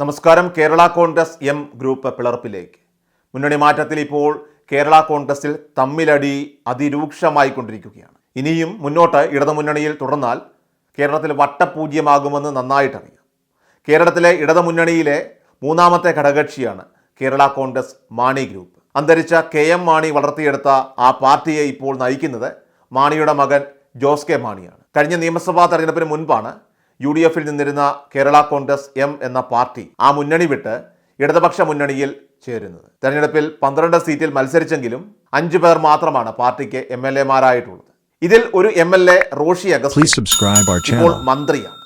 നമസ്കാരം Kerala Congress M group പിളർപ്പിലേക്ക്. മുന്നണി മാറ്റത്തിൽ ഇപ്പോൾ കേരള കോൺഗ്രസിൽ തമ്മിലടി അതിരൂക്ഷമായി കൊണ്ടിരിക്കുകയാണ്. ഇനിയും മുന്നോട്ട് ഇടതുമുന്നണിയിൽ തുടർന്നാൽ കേരളത്തിൽ വട്ടപൂജ്യമാകുമെന്ന് നന്നായിട്ടറിയാം. കേരളത്തിലെ ഇടതുമുന്നണിയിലെ മൂന്നാമത്തെ ഘടകക്ഷിയാണ് കേരള കോൺഗ്രസ് മാണി ഗ്രൂപ്പ്. അന്തരിച്ച കെ എം മാണി വളർത്തിയെടുത്ത ആ പാർട്ടിയെ ഇപ്പോൾ നയിക്കുന്നത് മാണിയുടെ മകൻ ജോസ് കെ മാണിയാണ്. കഴിഞ്ഞ നിയമസഭാ തെരഞ്ഞെടുപ്പിന് മുൻപാണ് യു ഡി എഫിൽ നിന്നിരുന്ന കേരള കോൺഗ്രസ് എം എന്ന പാർട്ടി ആ മുന്നണി വിട്ട് ഇടതുപക്ഷ മുന്നണിയിൽ ചേരുന്നത്. തെരഞ്ഞെടുപ്പിൽ പന്ത്രണ്ട് സീറ്റിൽ മത്സരിച്ചെങ്കിലും അഞ്ചു പേർ മാത്രമാണ് പാർട്ടിക്ക് എം എൽ എമാരായിട്ടുള്ളത്. ഇതിൽ ഒരു M L A Roshi our ഇപ്പോൾ മന്ത്രിയാണ്.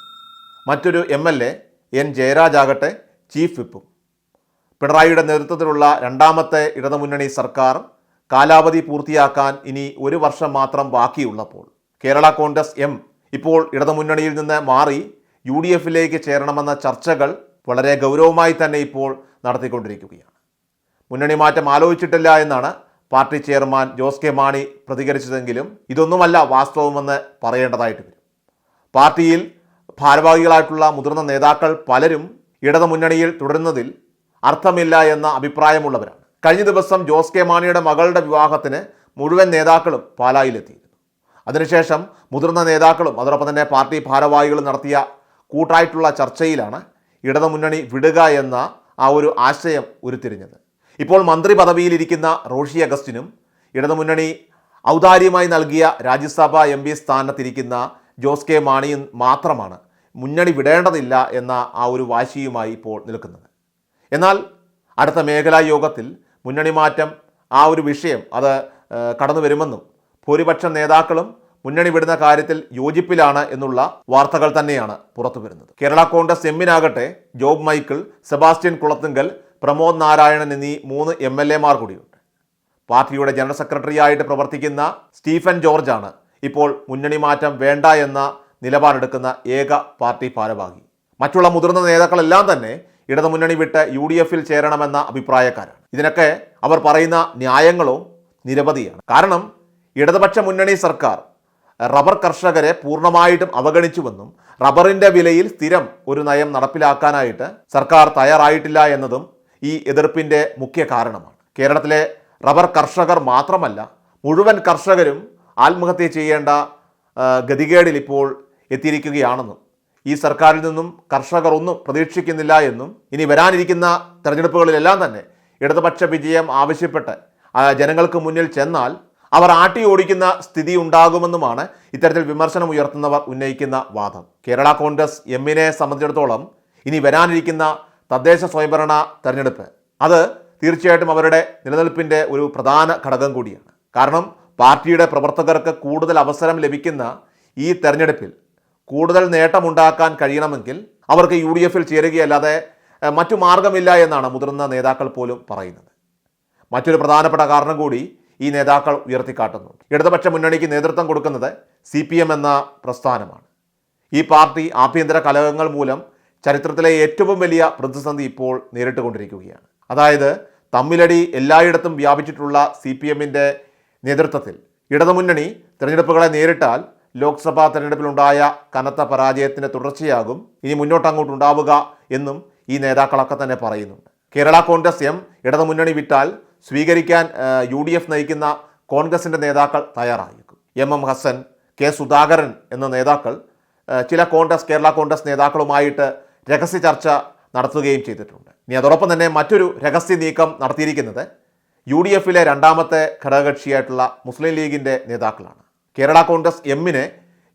മറ്റൊരു M L A N Jayaraj ആകട്ടെ ചീഫ് വിപ്പും. പിണറായിയുടെ നേതൃത്വത്തിലുള്ള രണ്ടാമത്തെ ഇടതുമുന്നണി സർക്കാർ കാലാവധി പൂർത്തിയാക്കാൻ ഇനി ഒരു വർഷം മാത്രം ബാക്കിയുള്ളപ്പോൾ കേരള കോൺഗ്രസ് എം ഇപ്പോൾ ഇടതുമുന്നണിയിൽ നിന്ന് മാറി യു ഡി എഫിലേക്ക് ചേരണമെന്ന ചർച്ചകൾ വളരെ ഗൗരവമായി തന്നെ ഇപ്പോൾ നടത്തിക്കൊണ്ടിരിക്കുകയാണ്. മുന്നണി മാറ്റം ആലോചിച്ചിട്ടില്ല എന്നാണ് party chairman Jose K Mani പ്രതികരിച്ചതെങ്കിലും ഇതൊന്നുമല്ല വാസ്തവമെന്ന് പറയേണ്ടതായിട്ട് വരും. പാർട്ടിയിൽ ഭാരവാഹികളായിട്ടുള്ള മുതിർന്ന നേതാക്കൾ പലരും ഇടതുമുന്നണിയിൽ തുടരുന്നതിൽ അർത്ഥമില്ല എന്ന അഭിപ്രായമുള്ളവരാണ്. കഴിഞ്ഞ ദിവസം ജോസ് കെ മാണിയുടെ മകളുടെ വിവാഹത്തിന് മുഴുവൻ നേതാക്കളും പാലായിലെത്തിയിരുന്നു. അതിനുശേഷം മുതിർന്ന നേതാക്കളും അതോടൊപ്പം തന്നെ പാർട്ടി ഭാരവാഹികളും നടത്തിയ കൂട്ടായിട്ടുള്ള ചർച്ചയിലാണ് ഇടതുമുന്നണി വിടുക എന്ന ആ ഒരു ആശയം ഉരുത്തിരിഞ്ഞത്. ഇപ്പോൾ മന്ത്രി പദവിയിലിരിക്കുന്ന റോഷി അഗസ്റ്റിനും ഇടതുമുന്നണി ഔദാര്യമായി നൽകിയ രാജ്യസഭ എം പി സ്ഥാനത്തിരിക്കുന്ന ജോസ് കെ മാണിയും മാത്രമാണ് മുന്നണി വിടേണ്ടതില്ല എന്ന ആ ഒരു വാശിയുമായി ഇപ്പോൾ നിൽക്കുന്നത്. എന്നാൽ അടുത്ത മേഖലാ യോഗത്തിൽ മുന്നണി മാറ്റം ആ ഒരു വിഷയം അത് കടന്നു വരുമെന്നും ഭൂരിപക്ഷം നേതാക്കളും മുന്നണി വിടുന്ന കാര്യത്തിൽ യോജിപ്പിലാണ് എന്നുള്ള വാർത്തകൾ തന്നെയാണ് പുറത്തു വരുന്നത് കേരള കോൺഗ്രസ് എമ്മിനാകട്ടെ ജോബ് മൈക്കിൾ സെബാസ്റ്റ്യൻ കുളത്തുങ്കൽ പ്രമോദ് നാരായണൻ എന്നീ മൂന്ന് എം എൽ എമാർ കൂടിയുണ്ട്. പാർട്ടിയുടെ ജനറൽ സെക്രട്ടറിയായിട്ട് പ്രവർത്തിക്കുന്ന സ്റ്റീഫൻ ജോർജാണ് ഇപ്പോൾ മുന്നണി മാറ്റം വേണ്ട എന്ന നിലപാടെടുക്കുന്ന ഏക പാർട്ടി ഭാരവാഹി. മറ്റുള്ള മുതിർന്ന നേതാക്കളെല്ലാം തന്നെ ഇടതുമുന്നണി വിട്ട് യു ഡി എഫിൽ ചേരണമെന്ന അഭിപ്രായക്കാരാണ്. ഇതിനൊക്കെ അവർ പറയുന്ന ന്യായങ്ങളും നിരവധിയാണ്. കാരണം ഇടതുപക്ഷ മുന്നണി സർക്കാർ റബ്ബർ കർഷകരെ പൂർണമായിട്ടും അവഗണിച്ചുവെന്നും റബ്ബറിന്റെ വിലയിൽ സ്ഥിരം ഒരു നയം നടപ്പിലാക്കാനായിട്ട് സർക്കാർ തയ്യാറായിട്ടില്ല എന്നതും ഈ എതിർപ്പിന്റെ മുഖ്യ കാരണമാണ്. കേരളത്തിലെ റബ്ബർ കർഷകർ മാത്രമല്ല മുഴുവൻ കർഷകരും ആത്മഹത്യ ചെയ്യേണ്ട ഗതികേടിൽ ഇപ്പോൾ എത്തിയിരിക്കുകയാണെന്നും ഈ സർക്കാരിൽ നിന്നും കർഷകർ ഒന്നും പ്രതീക്ഷിക്കുന്നില്ല എന്നും ഇനി വരാനിരിക്കുന്ന തെരഞ്ഞെടുപ്പുകളിലെല്ലാം തന്നെ ഇടതുപക്ഷ വിജയം ആവശ്യപ്പെട്ട് ജനങ്ങൾക്ക് മുന്നിൽ ചെന്നാൽ അവർ ആട്ടി ഓടിക്കുന്ന സ്ഥിതി ഉണ്ടാകുമെന്നുമാണ് ഇത്തരത്തിൽ വിമർശനം ഉയർത്തുന്നവർ ഉന്നയിക്കുന്ന വാദം. കേരള കോൺഗ്രസ് എമ്മിനെ സംബന്ധിച്ചിടത്തോളം ഇനി വരാനിരിക്കുന്ന തദ്ദേശ സ്വയംഭരണ തെരഞ്ഞെടുപ്പ് അത് തീർച്ചയായിട്ടും അവരുടെ നിലനിൽപ്പിന്റെ ഒരു പ്രധാന ഘടകം കൂടിയാണ്. കാരണം പാർട്ടിയുടെ പ്രവർത്തകർക്ക് കൂടുതൽ അവസരം ലഭിക്കുന്ന ഈ തെരഞ്ഞെടുപ്പിൽ കൂടുതൽ നേട്ടമുണ്ടാക്കാൻ കഴിയണമെങ്കിൽ അവർക്ക് യു ഡി എഫിൽ ചേരുകയല്ലാതെ മറ്റു മാർഗമില്ല എന്നാണ് മുതിർന്ന നേതാക്കൾ പോലും പറയുന്നത്. മറ്റൊരു പ്രധാനപ്പെട്ട കാരണം കൂടി ഈ നേതാക്കൾ ഉയർത്തിക്കാട്ടുന്നുണ്ട് ഇടതുപക്ഷ മുന്നണിക്ക് നേതൃത്വം കൊടുക്കുന്നത് സി എന്ന പ്രസ്ഥാനമാണ്. ഈ പാർട്ടി ആഭ്യന്തര കലഹങ്ങൾ മൂലം ചരിത്രത്തിലെ ഏറ്റവും വലിയ പ്രതിസന്ധി ഇപ്പോൾ നേരിട്ടുകൊണ്ടിരിക്കുകയാണ്. അതായത് തമ്മിലടി എല്ലായിടത്തും വ്യാപിച്ചിട്ടുള്ള സി പി എമ്മിന്റെ നേതൃത്വത്തിൽ ഇടതുമുന്നണി തിരഞ്ഞെടുപ്പുകളെ നേരിട്ടാൽ ലോക്സഭാ തെരഞ്ഞെടുപ്പിലുണ്ടായ കനത്ത പരാജയത്തിന്റെ തുടർച്ചയാകും. ഇനി മുന്നോട്ടങ്ങോട്ട് ഉണ്ടാവുക എന്നും ഈ നേതാക്കളൊക്കെ തന്നെ പറയുന്നുണ്ട്. കേരള കോൺഗ്രസ് എം ഇടതുമുന്നണി വിട്ടാൽ സ്വീകരിക്കാൻ യു ഡി എഫ് നയിക്കുന്ന കോൺഗ്രസിന്റെ നേതാക്കൾ തയ്യാറായിരിക്കും M M Hassan K Sudhakaran എന്ന നേതാക്കൾ ചില കോൺഗ്രസ് കേരള കോൺഗ്രസ് നേതാക്കളുമായിട്ട് രഹസ്യ ചർച്ച നടത്തുകയും ചെയ്തിട്ടുണ്ട്. ഇനി അതോടൊപ്പം തന്നെ മറ്റൊരു രഹസ്യ നീക്കം നടത്തിയിരിക്കുന്നത് യു ഡി എഫിലെ രണ്ടാമത്തെ ഘടകകക്ഷിയായിട്ടുള്ള മുസ്ലിം ലീഗിന്റെ നേതാക്കളാണ്. കേരള കോൺഗ്രസ് എമ്മിനെ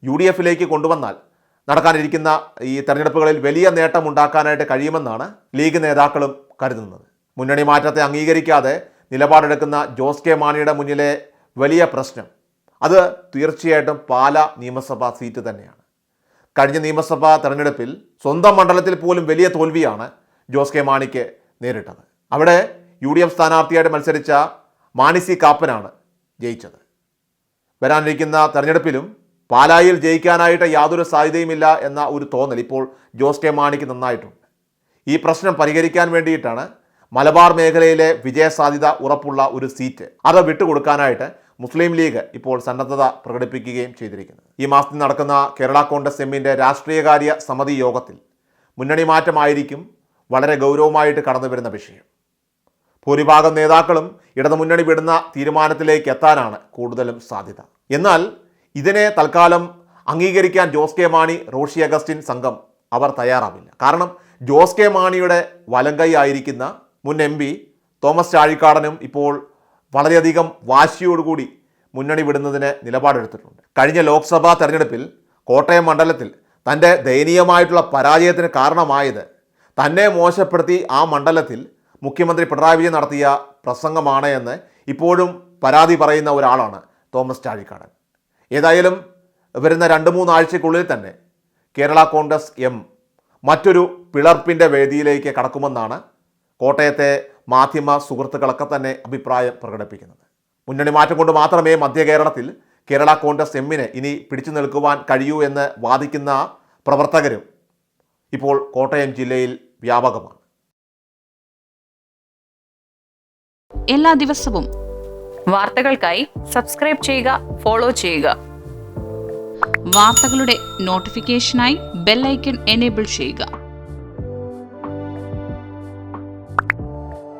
യു ഡി എഫിലേക്ക് കൊണ്ടുവന്നാൽ നടക്കാനിരിക്കുന്ന ഈ തെരഞ്ഞെടുപ്പുകളിൽ വലിയ നേട്ടം ഉണ്ടാക്കാനായിട്ട് കഴിയുമെന്നാണ് ലീഗ് നേതാക്കളും കരുതുന്നത്. മുന്നണി മാറ്റത്തെ അംഗീകരിക്കാതെ നിലപാടെടുക്കുന്ന ജോസ് കെ മാണിയുടെ മുന്നിലെ വലിയ പ്രശ്നം. അത് തീർച്ചയായിട്ടും പാല നിയമസഭാ സീറ്റ് തന്നെയാണ്. കഴിഞ്ഞ നിയമസഭാ തെരഞ്ഞെടുപ്പിൽ സ്വന്തം മണ്ഡലത്തിൽ പോലും വലിയ തോൽവിയാണ് ജോസ് കെ മാണിക്ക് നേരിട്ടത്. അവിടെ യു ഡി എഫ് സ്ഥാനാർത്ഥിയായിട്ട് മത്സരിച്ച മാണി സി കാപ്പനാണ് ജയിച്ചത്. വരാനിരിക്കുന്ന തെരഞ്ഞെടുപ്പിലും പാലായിൽ ജയിക്കാനായിട്ട് യാതൊരു സാധ്യതയുമില്ല എന്ന ഒരു തോന്നൽ ഇപ്പോൾ ജോസ് കെ മാണിക്ക് നന്നായിട്ടുണ്ട്. ഈ പ്രശ്നം പരിഹരിക്കാൻ വേണ്ടിയിട്ടാണ് മലബാർ മേഖലയിലെ വിജയസാധ്യത ഉറപ്പുള്ള ഒരു സീറ്റ്. അത് വിട്ടുകൊടുക്കാനായിട്ട് മുസ്ലിം ലീഗ് ഇപ്പോൾ സന്നദ്ധത പ്രകടിപ്പിക്കുകയും ചെയ്തിരിക്കുന്നത് ഈ മാസത്തിൽ നടക്കുന്ന കേരള കോൺഗ്രസ് എമ്മിന്റെ രാഷ്ട്രീയകാര്യ സമിതി യോഗത്തിൽ മുന്നണി മാറ്റമായിരിക്കും വളരെ ഗൗരവമായിട്ട് കടന്നു വരുന്ന വിഷയം. ഭൂരിഭാഗം നേതാക്കളും ഇടതു മുന്നണി വിടുന്ന തീരുമാനത്തിലേക്ക് എത്താനാണ് കൂടുതലും സാധ്യത. എന്നാൽ ഇതിനെ തൽക്കാലം അംഗീകരിക്കാൻ ജോസ് കെ മാണി റോഷി അഗസ്റ്റിൻ സംഘം അവർ തയ്യാറാവില്ല. കാരണം ജോസ് കെ മാണിയുടെ വലങ്കൈ ആയിരിക്കുന്ന മുൻ എം പി തോമസ് ചാഴിക്കാടനും ഇപ്പോൾ വളരെയധികം വാശിയോടുകൂടി മുന്നണി വിടുന്നതിന് നിലപാടെടുത്തിട്ടുണ്ട്. കഴിഞ്ഞ ലോക്സഭാ തെരഞ്ഞെടുപ്പിൽ കോട്ടയം മണ്ഡലത്തിൽ തന്റെ ദയനീയമായിട്ടുള്ള പരാജയത്തിന് കാരണമായത് തന്നെ മോശപ്പെടുത്തി ആ മണ്ഡലത്തിൽ മുഖ്യമന്ത്രി പിണറായി വിജയൻ നടത്തിയ പ്രസംഗമാണ് എന്ന് ഇപ്പോഴും പരാതി പറയുന്ന ഒരാളാണ് തോമസ് ചാഴിക്കാടൻ. ഏതായാലും വരുന്ന രണ്ട് മൂന്നാഴ്ചയ്ക്കുള്ളിൽ തന്നെ കേരള കോൺഗ്രസ് എം മറ്റൊരു പിളർപ്പിന്റെ വേദിയിലേക്ക് കടക്കുമെന്നാണ് കോട്ടയത്തെ മാധ്യമ സുഹൃത്തുക്കളൊക്കെ തന്നെ അഭിപ്രായം പ്രകടിപ്പിക്കുന്നത്. മുന്നണി മാറ്റം കൊണ്ട് മാത്രമേ മധ്യ കേരളത്തിൽ കേരള കോൺഗ്രസ് എമ്മിന് ഇനി പിടിച്ചു നിൽക്കുവാൻ കഴിയൂ എന്ന് വാദിക്കുന്ന പ്രവർത്തകരും ഇപ്പോൾ കോട്ടയം ജില്ലയിൽ വ്യാപകമാണ്. എല്ലാ ദിവസവും വാർത്തകൾക്കായി സബ്സ്ക്രൈബ് ചെയ്യുക ഫോളോ ചെയ്യുക. വാർത്തകളുടെ നോട്ടിഫിക്കേഷനായി ബെല്ലൈക്കൺ എനേബിൾ ചെയ്യുക.